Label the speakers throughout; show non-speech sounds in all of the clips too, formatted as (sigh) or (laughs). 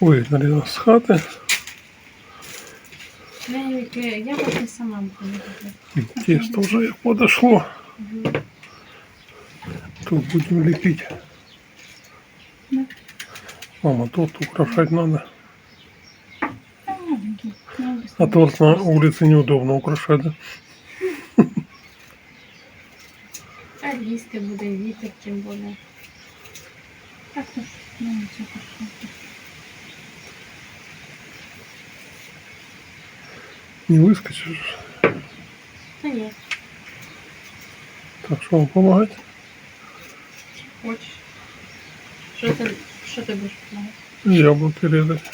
Speaker 1: Вигнали з хати.
Speaker 2: Я, я, я поки сама буду робити.
Speaker 1: Тесто уже як подошло. Тут будем лепить. Мама, тут украшать надо. А торт на улице неудобно украшать. да?
Speaker 2: А їсти буде вітер, тим більше. Так, то, ну, нічого
Speaker 1: Не выскочишь.
Speaker 2: Та ні,
Speaker 1: Так что вам помогать?
Speaker 2: хочеш. Що ти, що ти будеш допомагати?
Speaker 1: Яблоки резать.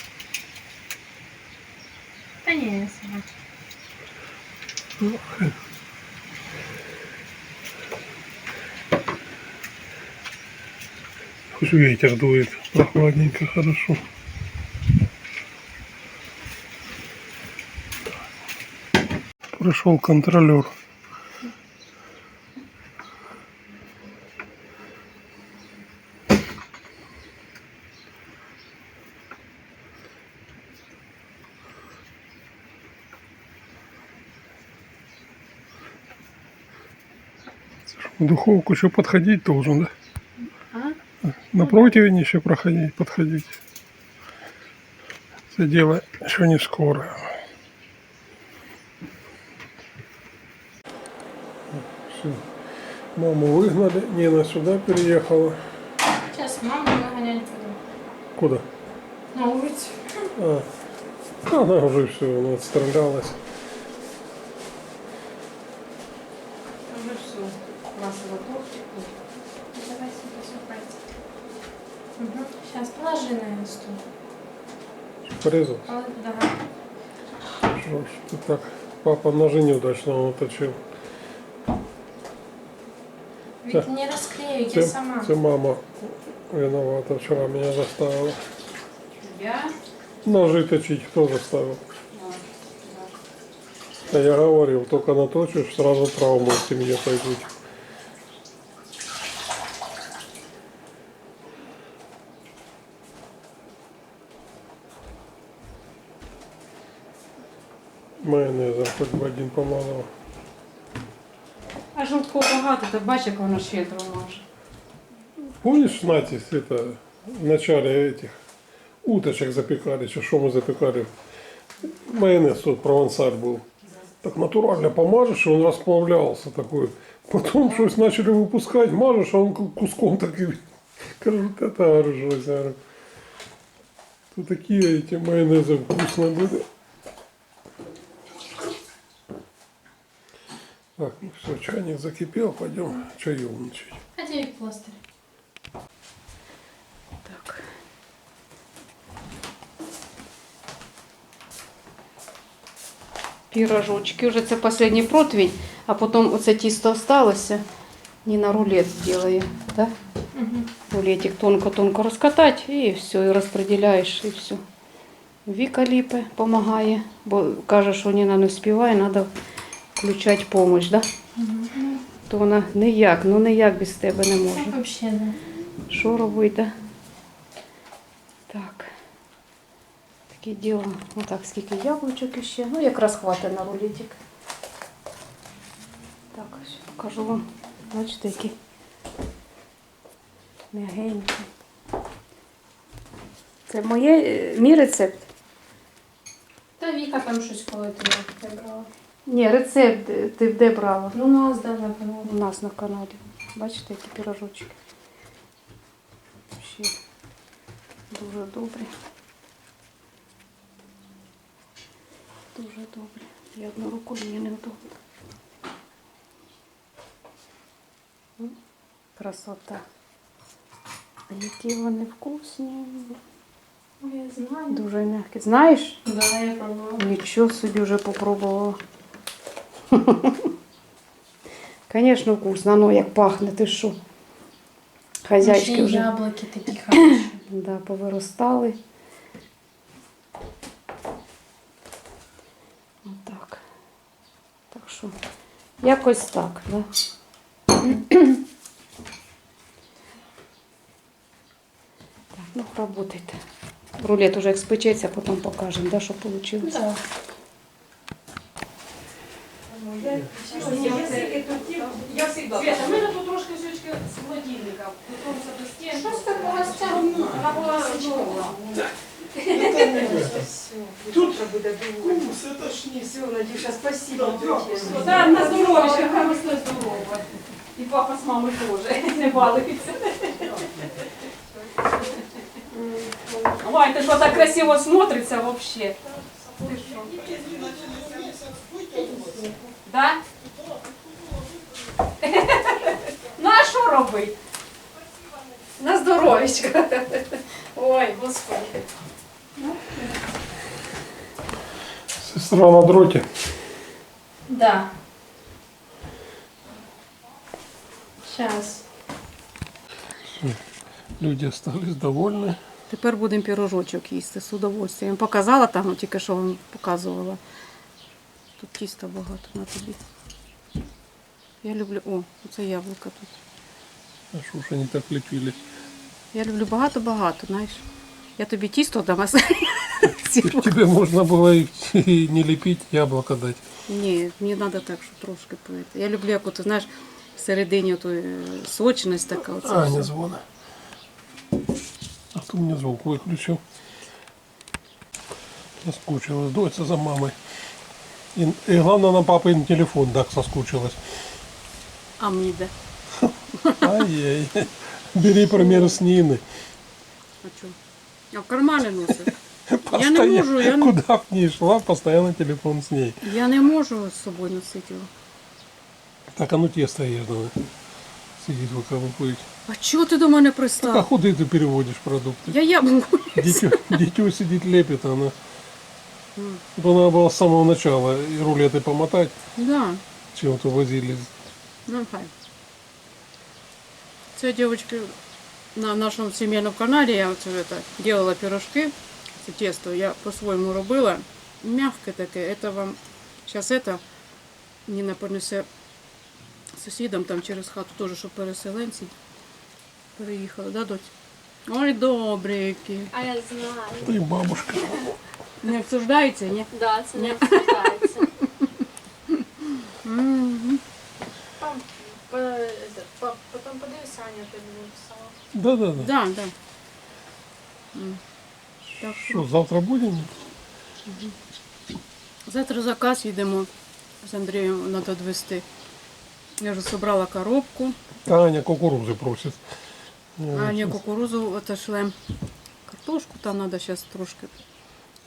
Speaker 2: Та ні, я сама.
Speaker 1: Хоть ветер дует, прохладненько, хорошо. Пришел контролер. В духовку еще подходить должен, да?
Speaker 2: А?
Speaker 1: На противень еще проходить, подходить. Это дело еще не скоро. Все. Маму выгнали, Нина сюда переехала.
Speaker 2: Зараз маму виганять буду.
Speaker 1: Куда?
Speaker 2: На вулицю.
Speaker 1: А, она уже все, она отстрелялась.
Speaker 2: Вже все. Масово тортик. Давай сухайте. Угу. Зараз положи на стол.
Speaker 1: Порезал.
Speaker 2: Давай.
Speaker 1: Что ж так? Папа ножи неудачно наточил.
Speaker 2: Вік, не розклею, я сама.
Speaker 1: це мама виновата. Вчера меня заставила.
Speaker 2: Я?
Speaker 1: Ножи точить кто заставил? А я говорил, только наточишь, сразу травмы в семье пойдут. Майонезом хоть бы один помазал.
Speaker 3: А жовтку багато, ти бачиш, як воно щедро може.
Speaker 1: Помнишь, Натис, это в начале этих уточек запекали, что, что мы запекали? Майонез тут провансаль был. Так натурально помажешь, и он расплавлялся такой. Потом что-то начали выпускать, мажешь, а он ку- куском так и... Кажу, вот это оружие, я говорю. Тут такие эти майонезы вкусные были. все, чайник закипел, пойдем чаевничать.
Speaker 2: А де пластир?
Speaker 3: Так. Пірожочки. Вже це останній противень, а потім оце тісто осталося. Ніна рулет зробила, да?
Speaker 2: Угу.
Speaker 3: Рулетик тонко-тонко розкатати і все, і розподіляєш, і все. Віка ліпе, допомагає, бо каже, що Ніна не співає, треба включати допомогу, да? То вона ніяк, ну ніяк без тебе не може.
Speaker 2: Так взагалі, да.
Speaker 3: Що робити? Так. Таке діло. Отак, скільки яблучок іще. Ну, якраз хватить на рулетик. Так, ось покажу вам. Бачите, які м'ягенькі. Це моє, е, мій рецепт.
Speaker 2: Та Віка там щось коли ти брала.
Speaker 3: Ні, рецепт ти де брала?
Speaker 2: Ну, у нас даже було.
Speaker 3: У нас на каналі. Бачите, які пірожочки. Ще дуже добрі. Дуже добрі. Я одну рукою мені неудобно. Красота. А які вони вкусні.
Speaker 2: Ну, я знаю.
Speaker 3: Дуже м'які. Знаєш?
Speaker 2: Да, я пробувала.
Speaker 3: Нічого собі вже попробувала. (laughs) Звісно, вкусно, ну як пахне, ти що?
Speaker 2: Й
Speaker 3: вже
Speaker 2: яблуки такі хороші. (coughs)
Speaker 3: да, повиростали. Отак. Так що, якось так, да? (coughs) так, ну, работайте. Рулет уже як спечеться, потім покажемо, да, що вийшло.
Speaker 2: Да.
Speaker 3: Я всегда. Света, в мене тут трошки сючки з холодильника. Готуємося до стін.
Speaker 2: Що з такого стягнула?
Speaker 3: Вона була нова
Speaker 4: Тут же буде думати.
Speaker 1: Кумс, это ж не
Speaker 4: Все, Надюша, спасибо.
Speaker 1: Да,
Speaker 4: тебе.
Speaker 3: Да, на здоров'я, хай росте здорово. І папа з мамою теж (laughs) не балуються. Ой, ты что так красиво смотрится вообще. Ты что? Да? Ну а що робити? На здоров'ячко. Ой, господи.
Speaker 1: Сестра на дроте.
Speaker 2: Да. Сейчас.
Speaker 1: Люди остались довольны.
Speaker 3: Тепер будемо пірожочок їсти з удовольствием. Показала там, ну, тільки що вам показувала. Тут тіста багато на тобі. Я люблю. О, оце яблука тут.
Speaker 1: А что ж они так лепили?
Speaker 3: Я люблю багато-багато, знаєш. Я тобі тісто дам, а (laughs)
Speaker 1: Тебе можно было и и не лепить, яблоко дать.
Speaker 3: Ні, мені треба так, щоб трошки пити. Я люблю, як от, знаєш, всередині ту сочність така. Оце
Speaker 1: А,
Speaker 3: все.
Speaker 1: не звона. А кто мне звук выключил? Соскучилась. Дочь за мамой. И, и главное, на папин телефон так соскучилась.
Speaker 3: А мені де?
Speaker 1: Ай-яй. Бери пример с Нины.
Speaker 3: А чого? А в кармани носить. Я не можу, я не,
Speaker 1: Куда б ни шла, постоянно телефон с ней.
Speaker 3: я не можу з собою носити його.
Speaker 1: Так, а ну тесто ешь, давай. Сидит выколупывать.
Speaker 3: А чого ти до мене
Speaker 1: Так, а
Speaker 3: пристав?
Speaker 1: куда ты переводишь продукты?
Speaker 3: Я яблуку. (laughs)
Speaker 1: Дитё, (laughs) дитё сидит, лепит, а она... Вот Надо было с самого начала и рулеты помотать,
Speaker 3: Да,
Speaker 1: чем-то возили.
Speaker 3: ну хай. Це, девочки, на нашому сімейному каналі я оце это, делала пирожки. Це тесто я по-своєму робила. Мягке таке. Это вам зараз это Ніна понесе сусідам там через хату теж, щоб переселенці переїхали, да, доць? Ой, добренькі.
Speaker 2: А я знаю.
Speaker 1: Ты бабушка.
Speaker 3: Не обсуждається, ні?
Speaker 2: Да, це не обсуждається.
Speaker 3: Мгм.
Speaker 2: Там, по- это, по- Потім подивися, Аня тобі написала.
Speaker 1: Да-да-да.
Speaker 3: Да, да. М. Так що
Speaker 1: завтра будем?
Speaker 3: завтра заказ їдемо з Андрієм треба відвезти. Я вже зібрала коробку,
Speaker 1: Таня кукурузы просит.
Speaker 3: а не кукурузу отошлем. Картошку там треба зараз трошки.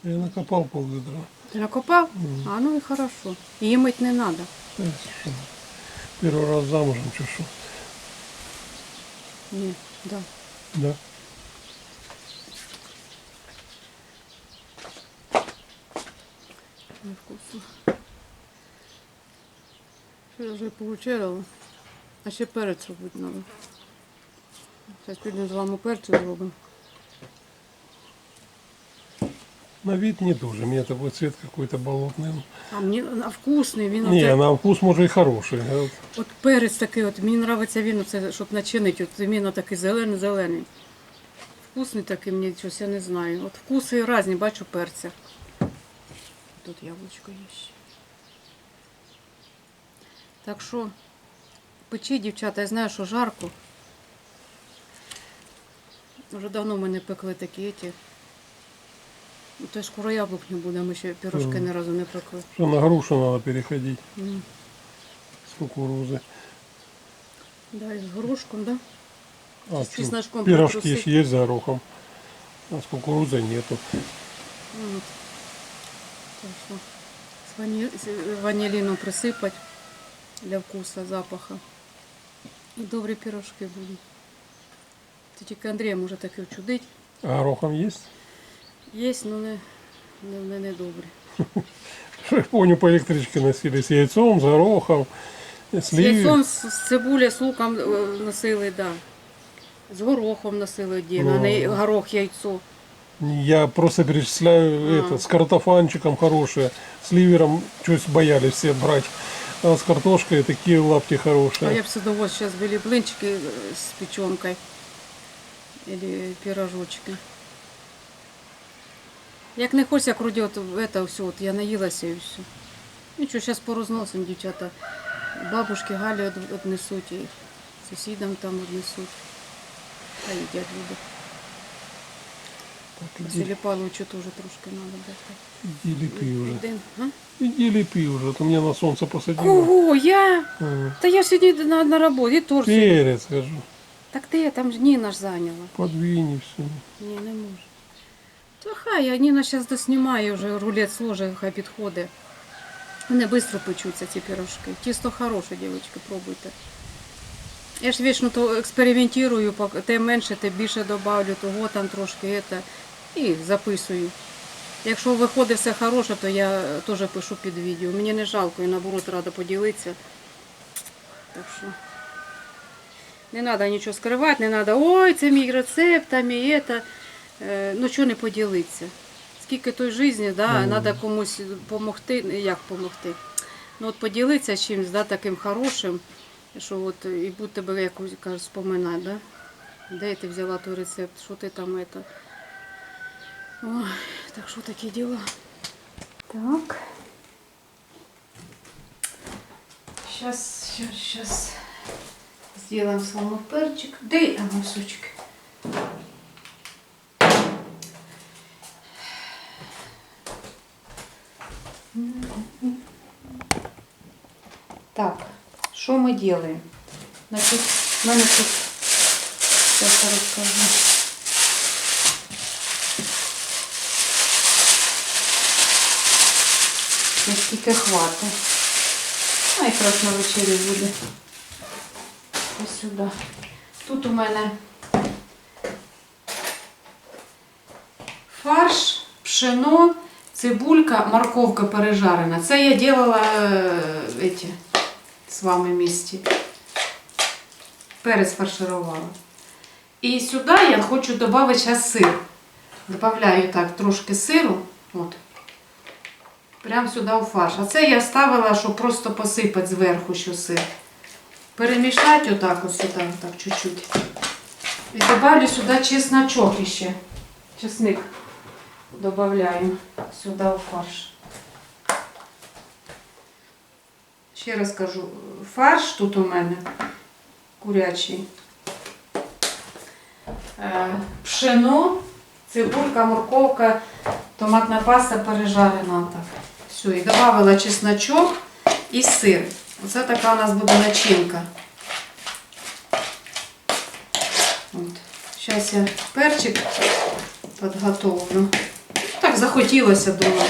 Speaker 1: Я накопал пол ведра.
Speaker 3: Ти накопав? А ну і хорошо. Її мить не треба.
Speaker 1: Первый раз замужем, что шо?
Speaker 3: Ні, да.
Speaker 1: Да.
Speaker 3: Невкусно. Що я вже повечеряла. А ще перець робити треба. Зараз підемо з вами перцю зробимо.
Speaker 1: На вид не тоже. Мне такой цвет какой-то болотный.
Speaker 3: А мені а вкусний, він
Speaker 1: Не,
Speaker 3: оце-
Speaker 1: на вкус может и хороший. а вот
Speaker 3: От перець такий, от мені подобається він, оце, щоб начинити, от іменно такий зелений-зелений. Вкусний такий, мені щось, я не знаю. От вкуси різні, бачу перця. Тут яблучко є ще. Так що, печі, дівчата, я знаю, що жарко. Вже давно ми не пекли такі ті. Ну, то скоро яблук не буде, ми ще пірожки
Speaker 1: Мгм.
Speaker 3: ні разу не пекли.
Speaker 1: Что на грушу надо переходить
Speaker 3: М.
Speaker 1: с кукурузы.
Speaker 3: Да, і з горошком, да?
Speaker 1: А,
Speaker 3: С
Speaker 1: чё,
Speaker 3: чесночком
Speaker 1: пирожки ж есть за горохом. А с кукурузой нету.
Speaker 3: От. Так що з вані... з ваніліном присипати для вкусу, запаха. І добрі пірожки будуть. Це тільки Андрій може таке вчудить.
Speaker 1: А горохом есть?
Speaker 3: Є, але не, не, не, не добрі.
Speaker 1: Я помню, по электричке носили с яйцом, с горохом, с
Speaker 3: З яйцом, з, з цибулі, з луком е, носили, да. З горохом носили дін, а не
Speaker 1: Ну.
Speaker 3: горох яйцо.
Speaker 1: Я просто перечисляю
Speaker 3: А.
Speaker 1: это, с картофанчиком хорошие, с ливером чуть боялись все брать. А с картошкой такие лапти
Speaker 3: А
Speaker 1: хорошие.
Speaker 3: я б с удовольствием сейчас были блинчики э, с печенкой или пирожочки. Як не хочеться круді, от это все, от я наїлася і все. Нічого, зараз порозносимо, дівчата. Бабушки Галі од- однесуть і сусідам там однесуть. Та їдять люди.
Speaker 1: Так, иди,
Speaker 3: Василі Павловичу теж трошки треба дати.
Speaker 1: уже.
Speaker 3: Один. А?
Speaker 1: Иди лепи уже, ты меня на солнце посадила.
Speaker 3: Кого? Я?
Speaker 1: А,
Speaker 3: Та я сьогодні на, на роботі, торт. сьогодні.
Speaker 1: Перец, скажу.
Speaker 3: Так ти там ж Ніна ж зайняла.
Speaker 1: Подвинь все.
Speaker 3: Ні, не можу. То хай, а Ніна зараз доснімає вже рулет сложить, хай підходить. Вони швидко печуться, ці пірожки. Тісто хороше, дівчатки, пробуйте. Я ж вічно то експериментую, пок- те менше, те більше добавлю, того там трошки это, і записую. Якщо виходить все хороше, то я е, теж пишу під відео. Мені не жалко і наоборот рада поділитися. Так що не треба нічого скривати, не треба, ой, це мій рецепт, там і это. Е, Ну, що не поділитися. Скільки той житті, да,
Speaker 1: Ну.
Speaker 3: треба комусь допомогти, як допомогти. Ну, от поділитися чимось, да, таким хорошим, що от і будь тебе якось кажуть, споминати, да? де ти взяла той рецепт, що ти там это. Ой, так що такі діла. Так. Сейчас, сейчас, сейчас. Сделаем слону перчик. Дай, а носочки. Так, что мы делаем? Значит, у тут, сейчас расскажу. Наскільки хватить. А якраз на вечері буде. Ось сюди. Тут у мене фарш, пшено, цибулька, морковка пережарена. Це я делала е, эти, з вами місті. Перець фарширувала. І сюди я хочу додати зараз сир. Добавляю так трошки сиру. От. Прямо сюди у фарш. А це я ставила, щоб просто посипати зверху що сир. Перемішати отак ось сюди, так чуть-чуть. І добавлю сюди чесночок ще. Чесник добавляю сюди у фарш. Ще раз кажу, фарш тут у мене курячий. Е, Пшено, цибулька, морковка, томатна паста пережарена так. Все, і додавала чесночок і сир. Оце така у нас буде начинка. От. Зараз я перчик підготовлю. Так захотілося, думаю,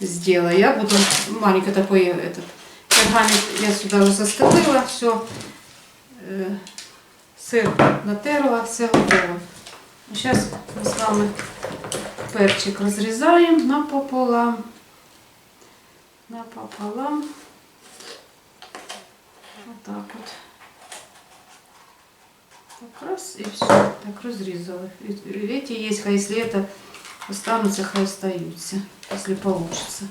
Speaker 3: сделаю. Я буду маленький такой этот, пергамент я сюда вже застелила, все. Сир натерла, все готово. Зараз ми з вами перчик розрізаємо напополам. Напополам. Отак от. Так раз и все. Так розрізали. І- і Эти есть, хай если это останутся, хай остаются, если получится.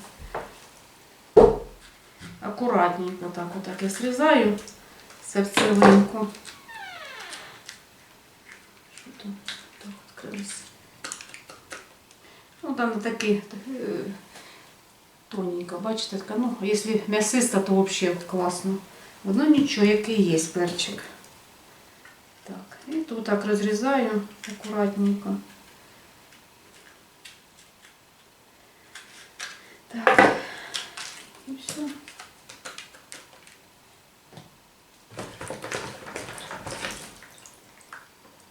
Speaker 3: Аккуратненько так вот так я срезаю сердцевинку. Що там? Так відкрилось. Ну там такі е, тоненько, бачите, така, ну, якщо м'ясиста, то взагалі класно. Воно нічого, який є перчик. Так, і тут так розрізаю акуратненько. Так, і все.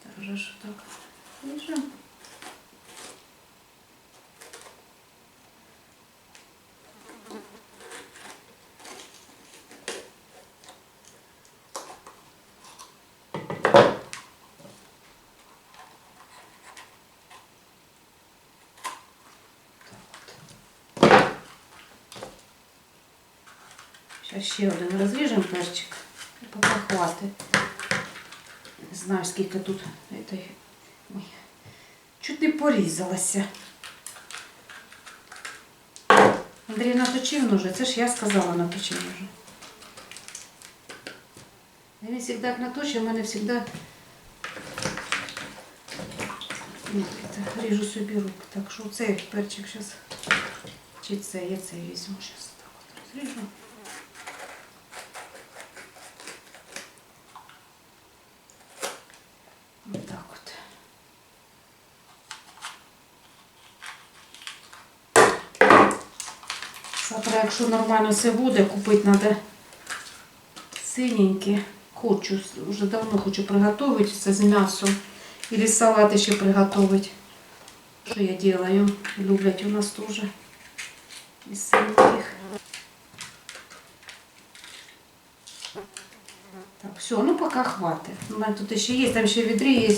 Speaker 3: Так, вже ж так. Ріжемо. Зараз ще один розріжемо перчик. І поки хватить. Не знаю, скільки тут. не порізалася. Андрій наточив ножи. Це ж я сказала наточив ножи. Він завжди як наточив, у мене завжди ріжу собі руки. Так що цей перчик зараз. Чи це, я цей візьму зараз. Так от розріжу. Отак от. Завтра, якщо нормально все буде, купити треба синенькі. Хочу, вже давно хочу приготувати це з м'ясом. Или салати ще приготувати. Що я делаю? Люблять у нас теж. Із синеньких. Так, все, ну пока хватит. У мене тут ще є, там ще відрі є.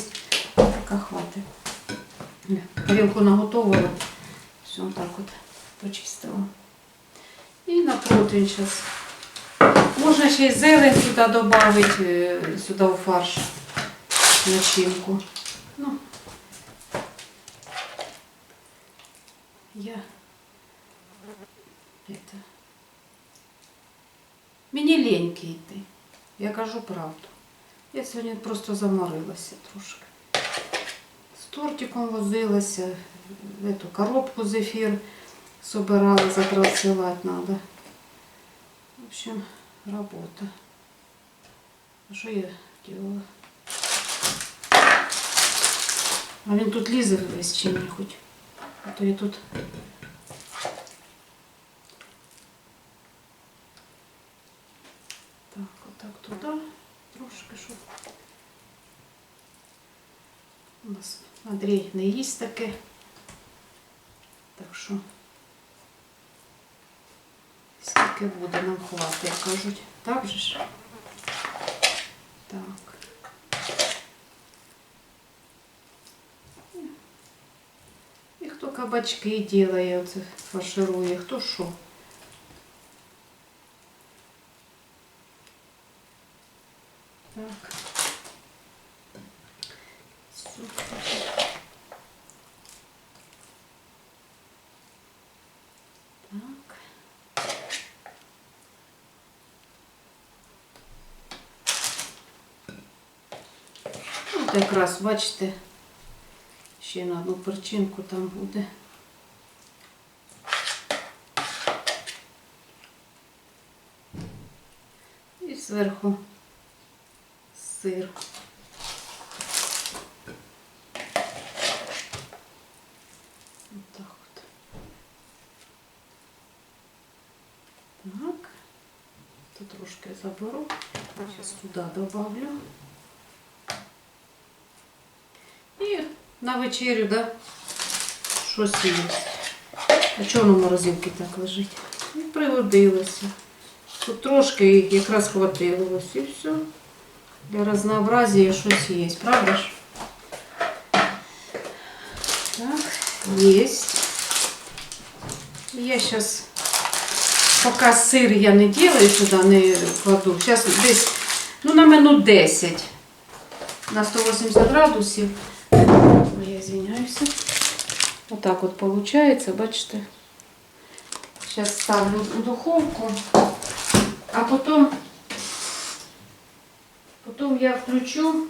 Speaker 3: Пока хватит. Тарілку наготовила. Все, так от почистила. І на противень зараз. Можна ще й зелень сюди додати, сюди у фарш начинку. Ну, я это, мені ліньки йти. Я кажу правду. Я сьогодні просто заморилася трошки. З тортиком возилася, эту коробку зефір собирала, завтра відсилати треба. В общем, работа. А що я делала? А він тут лізе весь чи не хоч. А то я тут. Так, отак туди. Трошки щоб. У нас Андрій не їсть таке. Так що Скільки буде нам хватить, як кажуть. Так же ж? Так. І хто кабачки ділає, оце фарширує, хто що. Так. Супер. Так. От якраз, бачите, ще на одну перчинку там буде. І зверху сир. Так. Тут трошки заберу. Зараз туди добавлю. І на вечерю, да, щось є. А чого воно в морозилці так лежить? І пригодилося. Тут трошки їх якраз хватило ось і все. Для разнообразия щось є, правда ж? Так, есть. Я сейчас, пока сыр я не делаю сюда, не кладу. Сейчас десь, ну на минут 10 на 180 градусів. Ой, Я извиняюся. Отак от получается, бачите. Сейчас ставлю в духовку, а потом, потом я включу,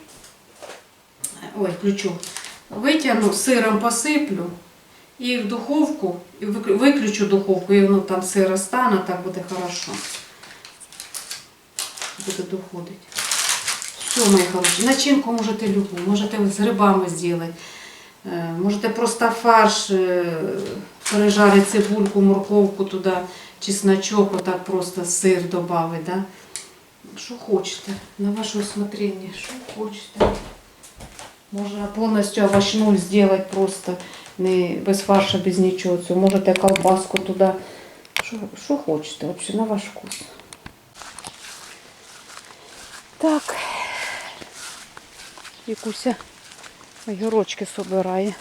Speaker 3: ой, включу, витягну, сиром посиплю і в духовку, і вик- виключу духовку, і воно там сиро стане, так буде хорошо. Буде доходити. Все, мої хороші. Начинку можете любу, можете з грибами зробити. Е, Можете просто фарш, е, пережарити цибульку, морковку туди, чесночок, отак просто сир додати. Да? Що хочете, на ваше усмотрення, що хочете. Можна повністю овощную зробити просто, не, без фарша, без нічого. цього. Можете колбаску туди. Що, що хочете, взагалі, на ваш вкус. Так. Вікуся огірочки собирає,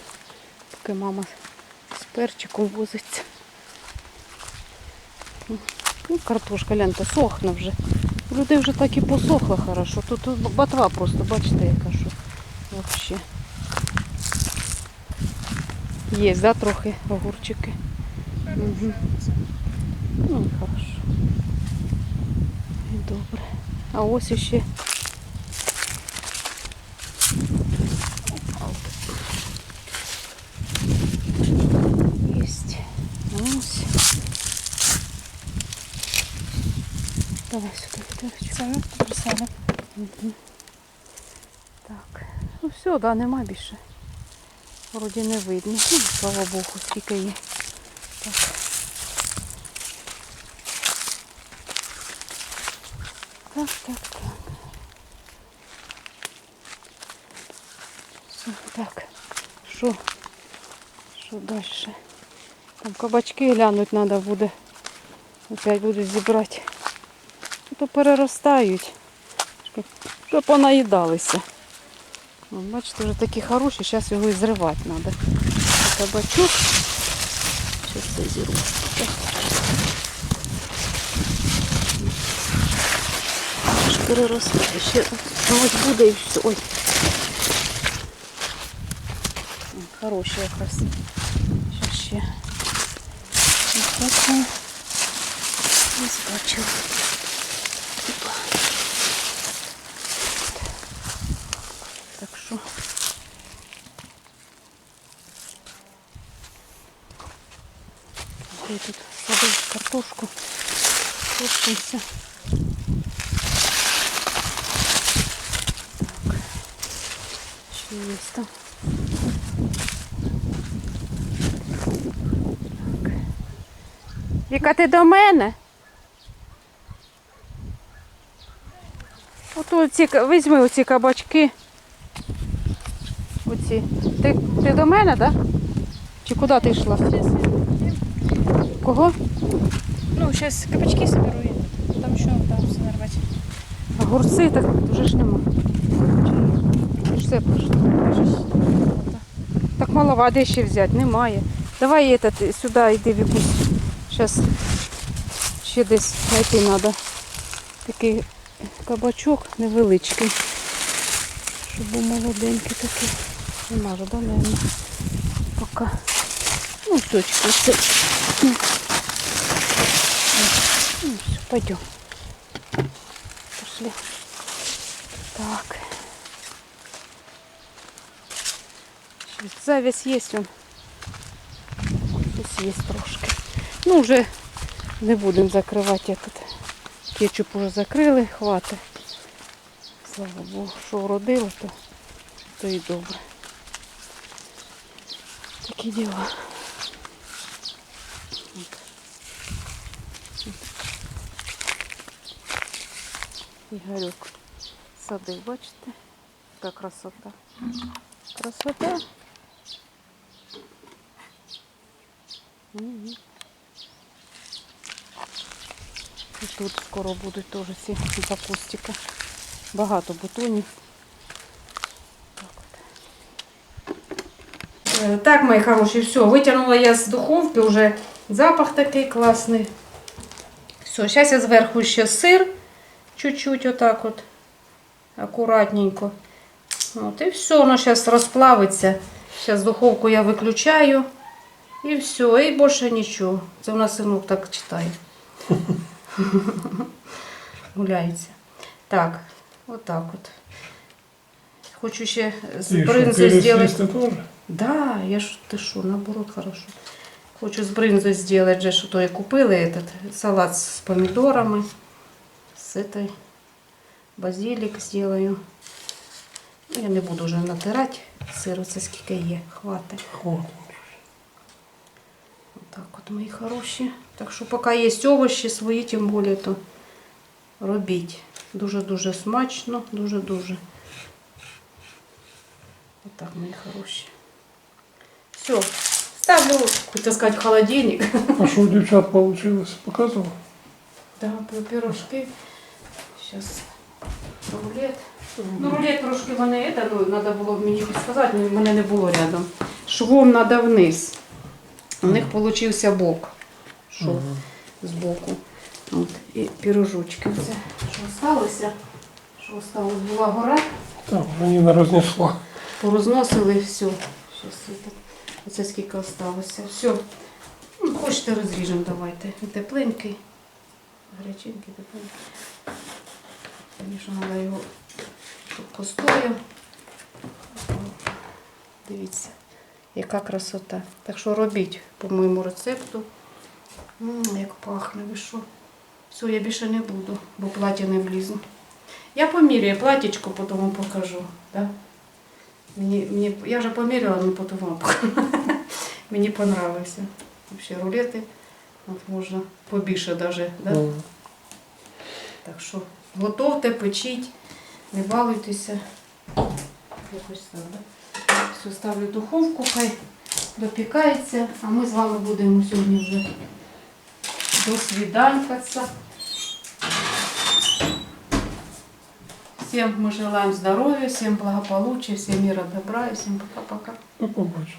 Speaker 3: поки мама з перчиком возиться. Ну, картошка, гляньте, сохне вже. У людей вже так і посохла хорошо. Тут, тут ботва просто, бачите, яка що взагалі. Є, да, трохи огурчики. Угу. Ну, хорошо. І добре. А ось іще Давай сюди відерочку.
Speaker 2: Це дуже саме.
Speaker 3: Так. Ну все, да, нема більше. Вроді не видно. Ну, слава Богу, скільки є. Так. Так, так, так. Все, так. Що? Що далі? Там кабачки глянуть треба буде. Опять буду зібрати. То переростають. Щоб- понаїдалися. О, Бачите, вже такі хороші, зараз його і зривати треба. Кабачок. Зараз це зірву. Так. Переростає. Ще ось буде і все. Ой. Хороші якраз. Що ще? Ось скачила. Опа. Так що. Я тут садив картошку. Тушимся. Так. Ще є там. Так. Віка, ти до мене? Ото ці, візьми оці кабачки. Оці. Ти, ти до мене, так? Да? Чи куди ти йшла? Кого?
Speaker 2: Ну, зараз кабачки соберу там що там все нарвати.
Speaker 3: Огурці так вже ж нема. Все пішло? Так мало води ще взяти, немає. Давай этот, сюди йди в. Зараз ще десь знайти треба. Такий кабачок невеличкий. Щоб був молоденький такий. Нема вже, да, наверное? Поки. Ну, точки, пойдем. Пошли. Так. Завість є он. Щось є трошки. Ну, вже не будемо закривати этот. Кетчуп уже закрили, хватить. Слава Богу, що вродило, то, то і добре. Такі діла. Ігорюк садив, бачите? Яка красота. Красота. І тут скоро будуть теж ці закустики. Багато бутонів.
Speaker 5: Е, Так, мої хороші, все, витягнула я з духовки, вже запах такий класний. Все, зараз я зверху ще сир, чуть-чуть отак от, акуратненько. От, і все, воно зараз розплавиться. Зараз духовку я виключаю. І все, і більше нічого. Це в нас синок так читає. (laughs) Гуляється. Так, отак от. Хочу ще з
Speaker 1: И что,
Speaker 5: бринзою
Speaker 1: перец
Speaker 5: зробити.
Speaker 1: есть тоже?
Speaker 5: Да, я ж ты что, наоборот, хорошо. Хочу с брынзой сделать же, что я купила этот салат с помидорами, с этой базилик сделаю. Ну, Я не буду уже натирать сиру, це скільки є, хватить.
Speaker 1: Хватит.
Speaker 5: Так от, мої хороші. Так що поки є овочі свої, тим більше, то робіть. Дуже-дуже смачно, дуже-дуже. Отак, мої хороші. Все, ставлю, хотіла сказати, в холодильник.
Speaker 1: А что у девчат получилось? Показывал?
Speaker 5: Да, пирожки. Сейчас рулет. Ну, рулет трошки вони, это, ну, треба було мені підсказати, але мене не було рядом. Швом треба вниз. У них получився бок. Шов з боку. От. І пірожочки. Це що осталося? Що осталось? Була гора.
Speaker 1: Так, Нина разнесла.
Speaker 5: Порозносили все. Щас оце скільки осталося. Все. Ну, хочете розріжемо, давайте. Тепленький. Гаряченький, тепленький. Звісно, його щоб постояв. Дивіться, яка красота. Так що робіть по моєму рецепту. М, як пахне, ви що?
Speaker 3: Все, я більше не буду, бо плаття не влізу. Я поміряю платічко, потім вам покажу. Да? Мені, мені, я вже поміряла, але потім вам покажу. (laughs) Мені понравився. Взагалі рулети. От можна побільше навіть. Да?
Speaker 1: Мгм.
Speaker 3: Так що готовте, печіть, не балуйтеся. Якось так, да? Все, ставлю в духовку, хай допікається, а ми з вами будемо сьогодні вже до свиданькаться. Всем мы желаем здоровья, всем благополучия, всем мира, добра и всем пока-пока.
Speaker 1: До побачення.